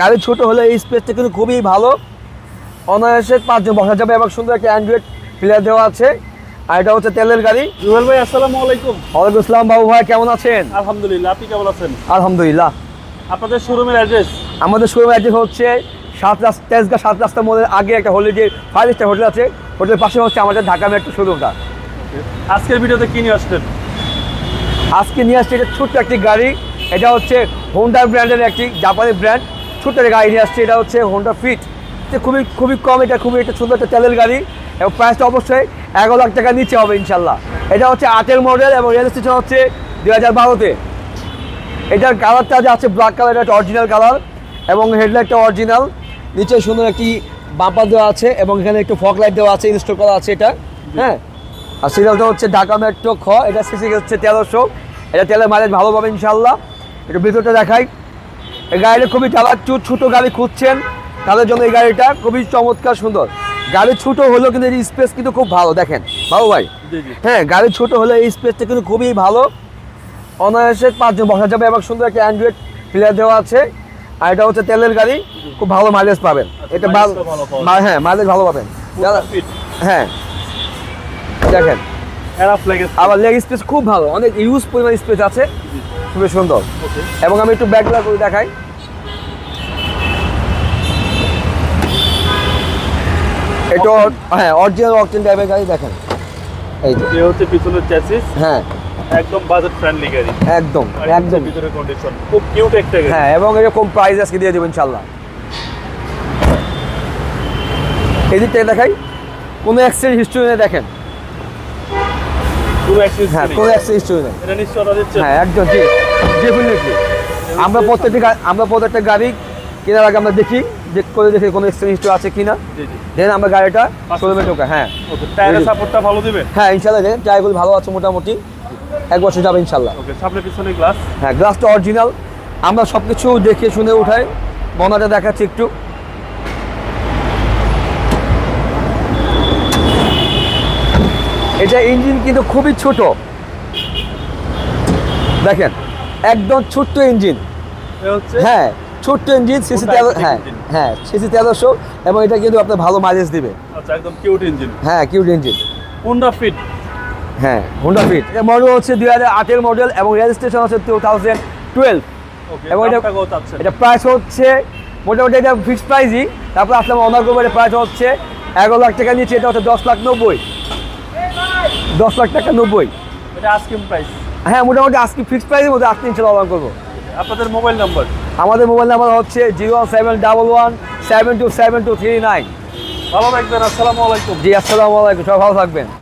গাড়ি ছোট হলে এই স্পেসটা কিন্তু খুবই ভালো। অনায়াসে পাঁচজন বসা যাবে এবং সুন্দর একটা অ্যান্ড্রয়েড প্লেয়ার দেওয়া আছে। আর এটা হচ্ছে তেলের গাড়ি। জুয়েল ভাই আসসালামু আলাইকুম। ওয়ালাইকুম আসসালাম বাবু ভাই কেমন আছেন? আলহামদুলিল্লাহ আপনি কেমন আছেন? আলহামদুলিল্লাহ। আপনাদের শোরুমের অ্যাড্রেস আমাদের শোরুমের অ্যাড্রেস হচ্ছে সাত রাস্তা তেজগা সাত রাস্তা মোড়ের আগে একটা হলিডে ফাইভ স্টার হোটেল আছে। হোটেলের পাশে হচ্ছে আমাদের ঢাকা মেট্রো শোরুমটা আজকের ভিডিওতে কি নিয়ে আসলেন? আজকে নিয়ে আসছে এটা ছোট্ট একটি গাড়ি। এটা হচ্ছে হোন্ডা ব্র্যান্ডের একটি জাপানি ব্র্যান্ড ছোট্ট একটা গাড়ি নিয়ে আসছে, এটা হচ্ছে হোন্ডা ফিট খুবই খুবই কম, এটা খুবই একটা সুন্দর একটা তেলের গাড়ি। এবং প্রাইসটা অবশ্যই এগারো লাখ টাকা নিচে হবে ইনশাল্লাহ এটা হচ্ছে আটের মডেল এবং রেজিস্ট্রেশন হচ্ছে দু হাজার বারোতে। এটার কালারটা যে আছে ব্ল্যাক কালার এটা অরিজিনাল কালার এবং হেডলাইটটা অরিজিনাল নিচে সুন্দর একটি বাম্পার দেওয়া আছে এবং এখানে একটু ফক লাইট দেওয়া আছে ইনস্টল করা আছে এটা। হ্যাঁ? আর সিরিয়ালটা হচ্ছে ঢাকা মেট্রো খ এটা সিসি হচ্ছে তেরোশো। এটা তেলের মাইলেজ ভালো পাবে ইনশাল্লাহ একটু ভিতরটা দেখাই। এই গাড়িটা খুবই চালাক ছোটো গাড়ি খুঁজছেন তাদের জন্য এই গাড়িটা খুবই চমৎকার সুন্দর। গাড়ি ছোটো হলেও কিন্তু এই স্পেস কিন্তু খুব ভালো দেখেন। বাবু ভাই? হ্যাঁ গাড়ি ছোট হলে এই স্পেসটা কিন্তু খুবই ভালো। অনায়াসে পাঁচজন বসা যাবে এবং সুন্দর একটা অ্যান্ড্রয়েড প্লেয়ার দেওয়া আছে। আর এটা হচ্ছে তেলের গাড়ি খুব ভালো মাইলেজ পাবেন। এটা ভালো হ্যাঁ মাইলেজ ভালো পাবেন। হ্যাঁ। দেখেন। আবার লেগ। স্পেস খুব ভালো অনেক ইউজ পরিমাণ স্পেস আছে। খুবই সুন্দর। এবং আমি একটু ব্যাকগ্রাউন্ড করে দেখাই। এটা হ্যাঁ অরিজিনাল অকটেন টাইপের গাড়ি দেখেন। এই যে। হচ্ছে পিছনের চ্যাসিস হ্যাঁ। একদম বাজেট ফ্রেন্ডলি গাড়ি। একদম একদম। ভিতরে কন্ডিশন খুব কিউট একটা গাড়ি। হ্যাঁ এবং এরকম প্রাইস আজকে দিয়ে দেবো ইনশাল্লাহ এই দিক থেকে দেখাই। কোনো অ্যাক্সিডেন্ট হিস্ট্রি দেখেন। হ্যাঁ কোনো হিস্ট্রি নেই হ্যাঁ একদম ঠিক। ডেফিনেটলি আমরা প্রত্যেকটা আমরা প্রত্যেকটা গাড়ি কেনার আগে আমরা দেখি চেক করে দেখি কোনো অ্যাক্সিডেন্ট হিস্ট্রি আছে কিনা। দেন আমরা গাড়িটা শোরুমে ঢোকা হ্যাঁ। টায়ারের সাপোর্টটা ভালো দিবে? হ্যাঁ ইনশাল্লাহ দেন। টায়ারগুলো ভালো আছে মোটামুটি। এক বছর যাবে ইনশাল্লাহ ওকে সামনে পিছনে গ্লাস হ্যাঁ গ্লাসটা অরিজিনাল আমরা সব কিছু দেখে শুনে উঠাই। বনাটা দেখাচ্ছি একটু। এটা ইঞ্জিন কিন্তু খুবই ছোট। দেখেন একদম ছোট্ট ইঞ্জিন। হচ্ছে? হ্যাঁ ছোট্ট ইঞ্জিন সিসি তেরো হ্যাঁ হ্যাঁ সিসি তেরোশো এবং এটা কিন্তু আপনার ভালো মাইলেজ দিবে। আচ্ছা একদম কিউট ইঞ্জিন। হ্যাঁ কিউট ইঞ্জিন। হোন্ডা ফিট হ্যাঁ হোন্ডা ফিট এটা মডেল হচ্ছে দুই হাজার আটের মডেল এবং রেজিস্ট্রেশন হচ্ছে টু থাউজেন্ড টুয়েলভ এবং এটা- এটা প্রাইস হচ্ছে মোটামুটি এটা ফিক্সড প্রাইসই তারপর আসলাম অনার প্রাইস হচ্ছে এগারো লাখ টাকা নিচে এটা হচ্ছে দশ লাখ নব্বই। দশ লাখ টাকা নব্বই। এটা আস্কিং প্রাইস হ্যাঁ মোটামুটি আজকে ফিক্সড প্রাইসের মধ্যে আজকে ইনশাল্লাহ অনলাইন করব। আপনাদের মোবাইল নাম্বার আমাদের মোবাইল নাম্বার হচ্ছে zero seven double one seven two seven two three nine. ভালো থাকবেন আসসালামু আলাইকুম। জি আসসালামু আলাইকুম সবাই ভালো থাকবেন।